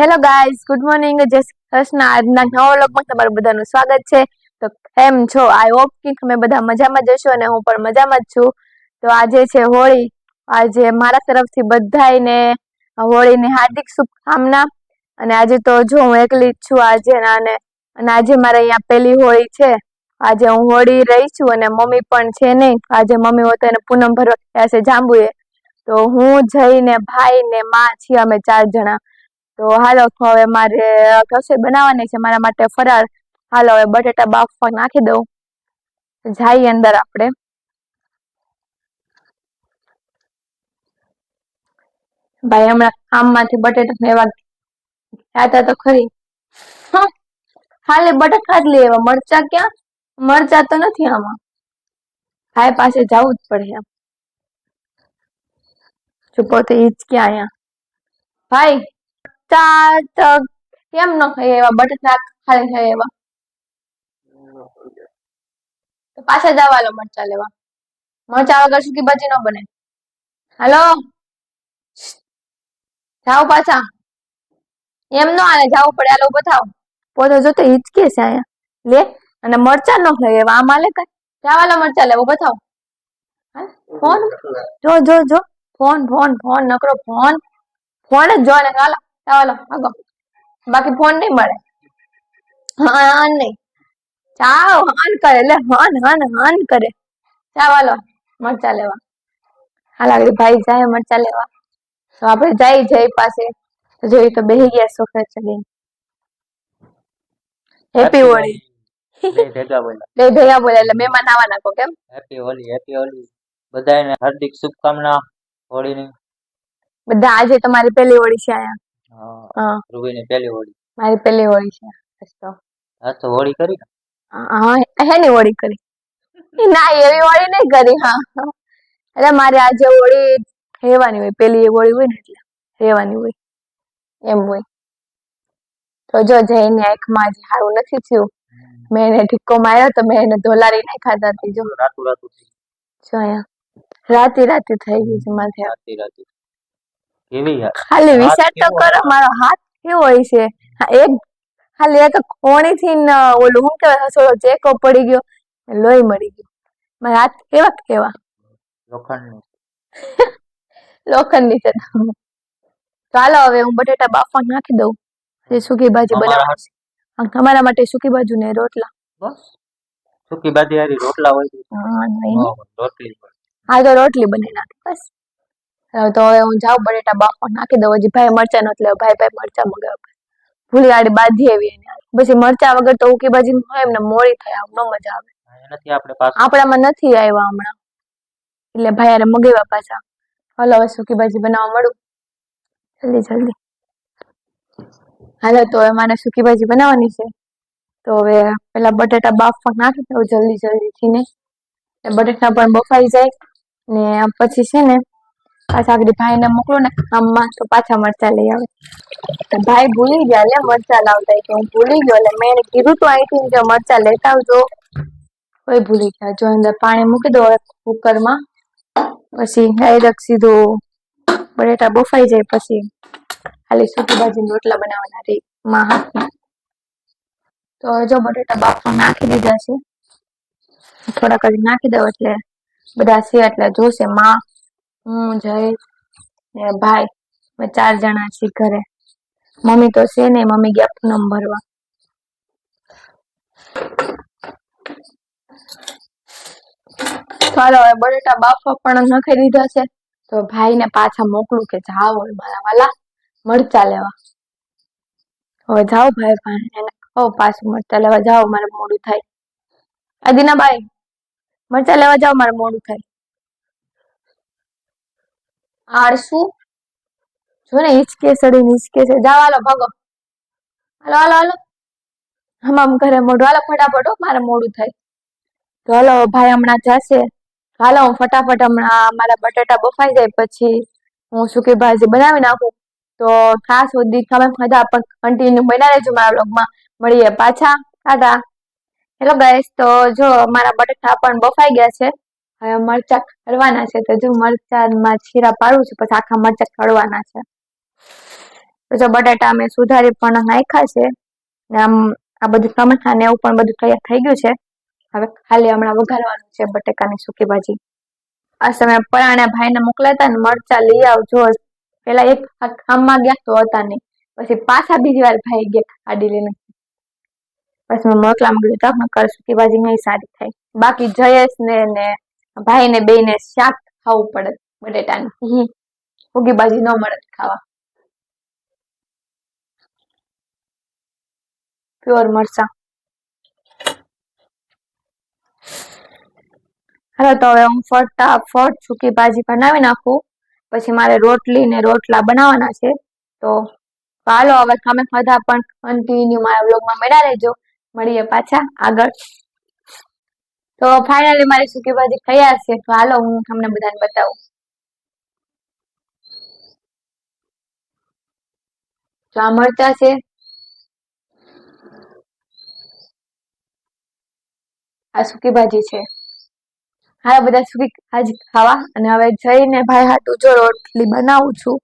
Hello guys good morning જય શ્રી કૃષ્ણ. આજના નવા વ્લોગમાં તમારું બધાનું સ્વાગત છે. તો કેમ છો? આઈ હોપ કે તમે બધા મજામાં જશો અને હું પણ મજામાં જ છું. તો આજે છે હોળી. આજે મારા તરફથી બધાને હોળીની હાર્દિક શુભકામના. અને આજે તો જો હું એકલી જ છું આજે અને અને આજે મારે અહીંયા પહેલી હોળી છે. આજે હું હોળી રહી છું અને મમ્મી પણ છે નહીં. આજે મમ્મી હોત એને પૂનમ ભરવા ગયા છે જાંબુએ. તો હું જઈને ભાઈ ને માં છીએ અમે ચાર જણા. તો હાલો, તો હવે મારે રસોઈ બનાવવાની છે, મારા માટે ફરાળ. હાલો, હવે બટેટા બાફવા નાખી દઉં. જાય અંદર આપણે. ભાઈ, હમણાં કામમાંથી બટેટા લેવા ખાતા તો ખરી. હા ખાલી બટેટા જ લઈ એવા મરચા ક્યાં? મરચા તો નથી આમાં. ભાઈ પાસે જવું જ પડે એમ. જો પોતે ઈ જ ક્યાં અહીંયા. ભાઈ તો કેમ ન ખાઈ એવા? બટેટા ખાલી ખાઈ એવા. પાછા જવા લો મરચા લેવા. મરચા વગર સુકી ભાજી ન બને. હાલો? જાઓ પાછા. એમ નો આને જવું પડે. હાલો બતાવો પોતે જોતો હિચકે છે અહીંયા. લે, અને મરચા ન ખાઈ એવા આમાં લે કઈ? જાવાલો મરચા લેવો બતાવો ફોન? જો જો જો. Phone phone phone. નકરો phone. Phone જ જો ને હાલો. ચાલો આગો બાકી ફોન નહીં મળે. હા નહીં. ચાવ હન કરે એટલે હન હન હન કરે. ચાલો મરચા લેવા. હાલ આગળ ભાઈ જાય મરચા લેવા. તો આપણે જઈ જઈ પાસે. જોઈ તો બેહી ગયા સોફા ચડીને હેપી હોળી બે ભેગા બોલે એટલે મહેમાન આવા નાખો કેમ? હેપી હોળી હેપી હોળી બધાને હાર્દિક શુભકામના હોળીની. બધા આજે તમારી પહેલી હોળી છે અહીંયા હા. હા. પહેલી હોળી. મારી પહેલી હોળી છે. આજ તો. હા તો હોળી કરી ને? હા હેની હોળી કરી. ના એવી હોળી નહીં કરી હા એટલે મારે આજે હોળી રહેવાની હોય પેલી હોળી હોય ને એટલે રહેવાની હોય. એમ હોય. તો જો જઈને આંખમાં જ સારું નથી થયું મેં એને ઠીકો માર્યો તો મેં એને ધોલારી નહીં ખાતા હતી જો. રાતું રાતું થઈ જો અહીંયા. રાતી રાતી થઈ ગઈ છે માથે રાતી રાતી. કેવી ખાલી વિચાર તો કરો મારો હાથ કેવો હોય છે? એક ખાલી એક કોણી થી ઓલું હું કહેવાય હસોડો ચેકો પડી ગયો લોહી મળી ગયું. મારા હાથ કેવા કેવા? લોખંડની. લોખંડની છે ચાલો હવે હું બટેટા બાફવા નાખી દઉં. જે સુકી ભાજી બનાવવાની તમારા માટે સુકી બાજુ ને રોટલા. બસ. સુકી ભાજી હારી રોટલા હોય હા, તો રોટલી બની નાખી બસ. તો હવે હું જાઉં બટેટા બાફવા નાખી દઉં. હજી ભાઈ મરચા નથી લેવા. ભાઈ ભાઈ મરચા મગાવ્યા ભૂલી આડી બાંધી આવી એને. પછી મરચા વગર તો ઉકી ભાજી હોય એમને મોડી થાય. આમ ન મજા આવે. આપણામાં નથી આવ્યા હમણાં. એટલે ભાઈ અરે મગાવ્યા પાછા. હલો હવે સુકી ભાજી બનાવવા મળું. જલ્દી જલ્દી. હાલો તો હવે મારે સુકી ભાજી બનાવવાની છે. તો હવે પેલા બટેટા બાફવા નાખી દઉં જલ્દી જલ્દી થી ને બટેટા પણ બફાઈ જાય. ને પછી છે ને પાછા આગળ ભાઈને મોકલો ને કામમાં તો પાછા મરચા લઈ આવે. તો ભાઈ ભૂલી ગયા લે, મરચા લાવતા કે હું ભૂલી ગયો એટલે મેં કીધું તો અહીંથી કે મરચા લેતા આવજો. કોઈ ભૂલી ગયા. જો અંદર પાણી મૂકી દો કુકરમાં, પછી ડાયરેક્ટ સીધું બટેટા બફાઈ જાય પછી ખાલી સૂકી ભાજી રોટલા બનાવવાના રે માં હાથમાં. તો જો બટેટા બાફવા નાખી દીધા છે. થોડાક જ નાખી દઉં એટલે બધા છે એટલે જોશે માં હું જય ને ભાઈ ચાર જણા છીએ ઘરે. મમ્મી તો છે ને, મમ્મી ગયા પૂનમ ભરવા. ચાલો, હવે બટેટા બાફવા પણ નાખી દીધા છે. તો ભાઈને પાછા મોકલું કે જાઓ મારા વાલા, મરચા લેવા. હવે જાઓ ભાઈ ભાઈ કહો પાછું મરચા લેવા જાઓ, મારે મોડું થાય. અદીનાબાઈ મરચા લેવા જાઓ, મારે મોડું થાય. આળસુ. જો ને હિચકે સડી નીચકે છે જાવ હાલો, ભાગો. હાલો હાલો હાલો. હમામ ઘરે મોઢું. હાલો, ફટાફટ મારે મોડું થાય. તો હાલો, ભાઈ હમણાં જશે. હાલો, હું ફટાફટ હમણાં મારા બટાટા બફાઈ જાય પછી હું સુકી ભાજી બનાવી નાખું. તો ખાસ સુધી તમે બધા પણ કન્ટિન્યુ બના રહેજો મારા બ્લોગમાં મળીએ પાછા. ટાટા હેલો ગાઈસ તો જો, મારા બટાટા પણ બફાઈ ગયા છે. હવે મરચા કરવાના છે. તો જો મરચામાં છીરા પાડું છું, પછી આખા મરચા કડવાના છે. તો જો બટાટા અમે સુધારી પણ નાખ્યા છે. આમ આ બધું ટમેટા ને એવું પણ બધું તૈયાર થઈ ગયું છે. હવે ખાલી હમણાં વઘારવાનું છે બટેકાની સૂકી ભાજી. આ સમય પરાણે ભાઈને મોકલાતા ને મરચા લઈ આવજો પેલા એક કામમાં ગયા તો હતા નહીં. પછી પાછા બીજી વાર ભાઈ ગયા કાઢી લઈને. પછી મેં મોકલામાં કીધું ચાલ કર, સૂકી ભાજી નહીં સારી થાય. બાકી જયેશ ને ભાઈ ને બે ને શાક ખાવું પડે બટેટાનું. ભૂગી ભાજી ન મળે ખાવા. પ્યોર મરચા. હાલો તો હવે હું ફટાફટ સૂકી ભાજી બનાવી નાખું. પછી મારે રોટલી ને રોટલા બનાવવાના છે. તો હાલો હવે તમે બધા પણ કન્ટિન્યુ મારા બ્લોગમાં મળ્યા રહેજો. મળીએ પાછા આગળ. તો ફાઇનલી મારી સૂકી ભાજી તૈયાર છે તો હાલો, હું તમને બધાને બતાવું. તો આ મરચા છે. આ સૂકી ભાજી છે. હા બધા સૂકી ભાજી ખાવા. અને હવે જઈને ભાઈ હાટું જો રોટલી બનાવું છું.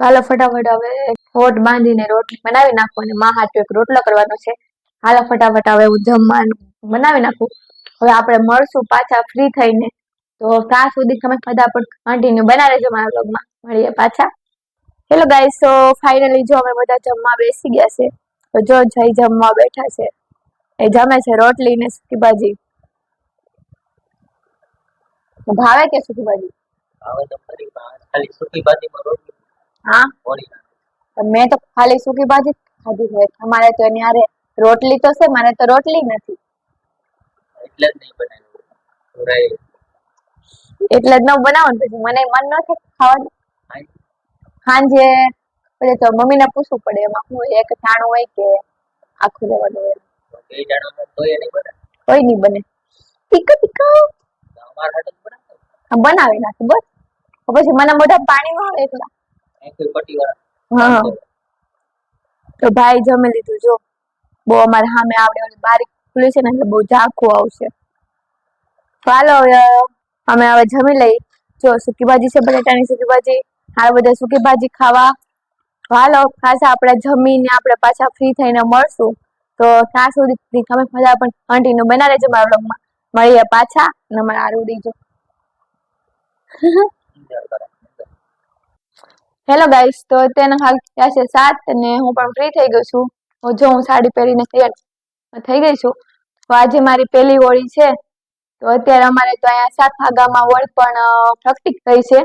તો હાલો, ફટાફટ હવે ફોટ બાંધીને રોટલી બનાવી નાખું અને મા હાટું એક રોટલો કરવાનો છે. હાલો, ફટાફટ હવે હું જમવાનું બનાવી નાખું. હવે આપણે મળશું પાછા ફ્રી થઈને. તો ત્યાં સુધી તમે પણ કન્ટિન્યુ બનાવી રહેજો મારા બ્લોગમાં મળીએ પાછા. હેલો ગાઈસ તો ફાઇનલી જો અમે બધા જમવા બેસી ગયા છે તો જો જઈ જમવા બેઠા છે. એ જમે છે રોટલી ને સુકી ભાજી ભાવે કે સુકી ભાજી હા? મેં તો ખાલી સુકી ભાજી ખાધી છે. અમારે તો એની આરે રોટલી તો છે મને તો રોટલી નથી. એટલે જ નહીં બનાવ્યું. થોડાય એટલે જ ન બનાવો ને પછી મને મન ન થાય ખાવાનું. સાંજે પછી તો મમ્મીને પૂછવું પડે એમાં હું એક ટાણું હોય કે આખું લેવાનું હોય. બે જણામાં તોય નહીં બને. કોઈ નહીં બને. તીખું તો અમારા હાટુ બનાવી નાખું બસ. પછી મને મોઢા પાણી ન આવે એકલા. હા તો ભાઈ જમી લીધું જો. બહુ અમારે સામે આવડે ઓલી બારી ખુલી છે ને એટલે બહુ ઝાંખું આવશે. હવે, અમે હવે જમી લઈ. જો સૂકી ભાજી છે બટેટાની સૂકી ભાજી, હાલ બધા સૂકી ભાજી ખાવા. હાલો, ખાસ આપણે જમીને આપણે પાછા ફ્રી થઈને મળશું. તો ત્યાં સુધી તમે બધા પણ કન્ટિન્યુ બના રહેજો મારા બ્લોગમાં મળીએ પાછા અને અમારે આરું દીજો. હેલો ગાઈસ, તો અત્યારના હાલ થયા છે સાત અને હું પણ ફ્રી થઈ ગઈ છું. હું જો હું સાડી પહેરીને તૈયાર થઈ ગઈ છું. તો આજે મારી પહેલી હોળી છે. તો અત્યારે અમારે તો અહીંયા સાત ગામમાં હોળી પણ અ, થઈ છે.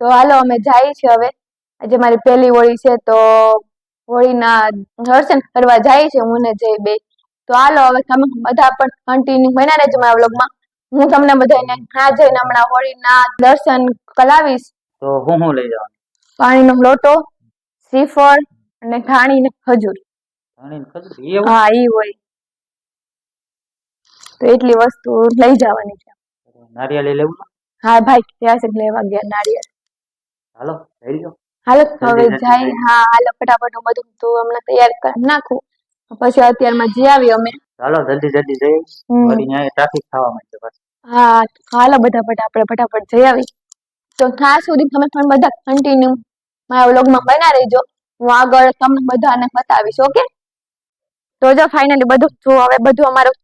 તો હાલો અમે જઈએ છીએ હવે. આજે મારી પહેલી હોળી છે તો હોળીના દર્શન કરવા જાય છે હું ને જઈ બે. તો હાલો હવે તમે બધા પણ કન્ટિન્યુ બના રહેજો મારા વ્લોગમાં. હું તમને બધાને ત્યાં જઈને હમણાં હોળીના દર્શન કરાવીશ. તો હું હું લઈ જવાનું? પાણીનો લોટો શ્રીફળ અને ઘાણી ને ખજૂર? એ હા ઈ હોય. તો એટલી વસ્તુ લઈ જવાની છે. નારિયેળી લેવું હા ભાઈ ત્યાં છે લેવા ગયા નારિયેળ. હાલો લઈ લો હાલો હવે જાય હા હાલો ફટાફટ હું બધું તું હમણાં તૈયાર કરી નાખું. પછી અત્યારમાં જઈ આવી અમે. હાલો જલ્દી જલ્દી જઈ વળી ન્યાય ટ્રાફિક થવા માંડે પાછું. હા હાલો બધા ફટા આપણે ફટાફટ જઈ આવી. તો ત્યાં સુધી તમે પણ બધા કન્ટિન્યુ મારા વ્લોગમાં બના રહેજો. હું આગળ તમને બધાને બતાવીશ ઓકે? તો જો ફાઇનલી બધું જો હવે બધું અમારું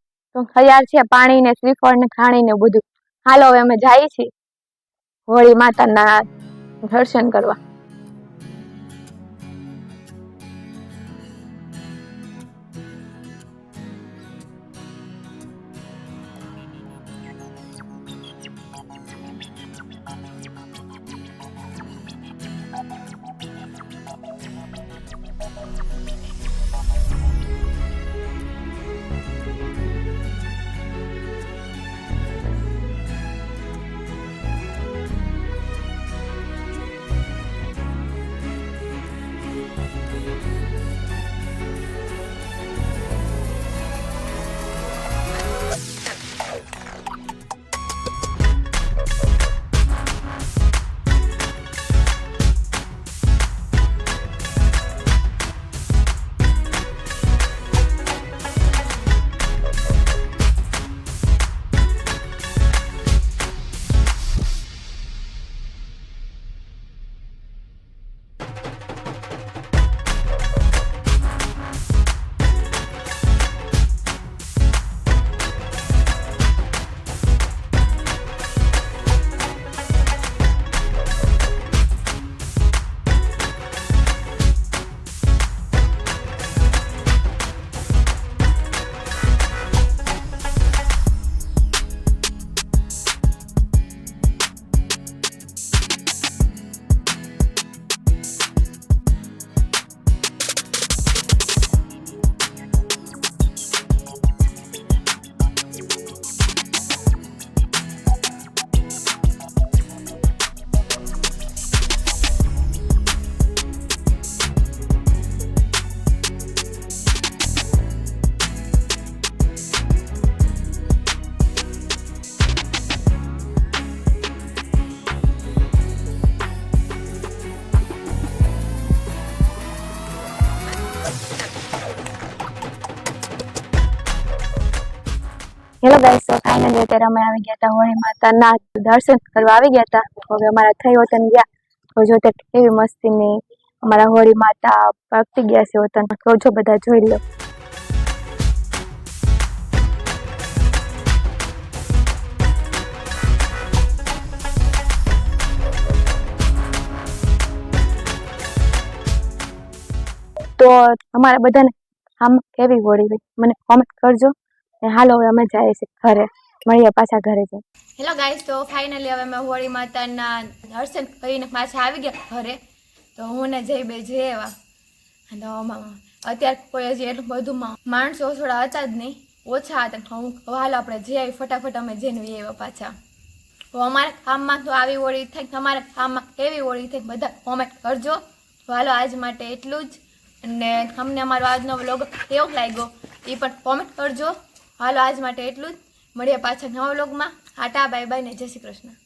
તૈયાર છે પાણી ને શ્રીફળ ને ખાણી ને બધું. હાલો હવે અમે જઈએ છીએ હોળી માતાના દર્શન કરવા. હેલો ગાઈસ તો ફાઇનલી અત્યારે અમે આવી ગયા હતા હોળી માતાના દર્શન કરવા આવી ગયા હતા. હવે અમારા થઈ વતન ગયા. તો જો તે કેવી મસ્તીની અમારા હોળી માતા પ્રગટી ગયા છે વતન તો જો બધા જોઈ લો. તો અમારા બધાને આમ કેવી હોળી? મને કોમેન્ટ કરજો. હાલો, હવે અમે જઈએ છીએ ઘરે. મળીએ પાછા ઘરે જઈ હેલો ગાઈસ તો ફાઇનલી હવે અમે હોળી માતાના દર્શન કરીને પાછા આવી ગયા ઘરે. તો હું ને જઈ બે જઈ એવા. તો અત્યારે કોઈ હજી એટલું બધું માણસો થોડા હતા જ નહીં. ઓછા હતા. હું હાલો આપણે જઈ આવી ફટાફટ અમે જઈને વી આવ્યા પાછા. તો અમારા કામમાં તો આવી હોળી થઈ તમારા કામમાં કેવી હોળી થઈ બધા કોમેન્ટ કરજો. હાલો, આજ માટે એટલું જ. અને તમને અમારો આજનો વ્લોગ કેવો લાગ્યો એ પણ કોમેન્ટ કરજો. હાલો આજ માટે એટલું જ. મળીએ પાછા નવા વ્લોગમાં. હાટા બાય બાય ને જય શ્રી કૃષ્ણ.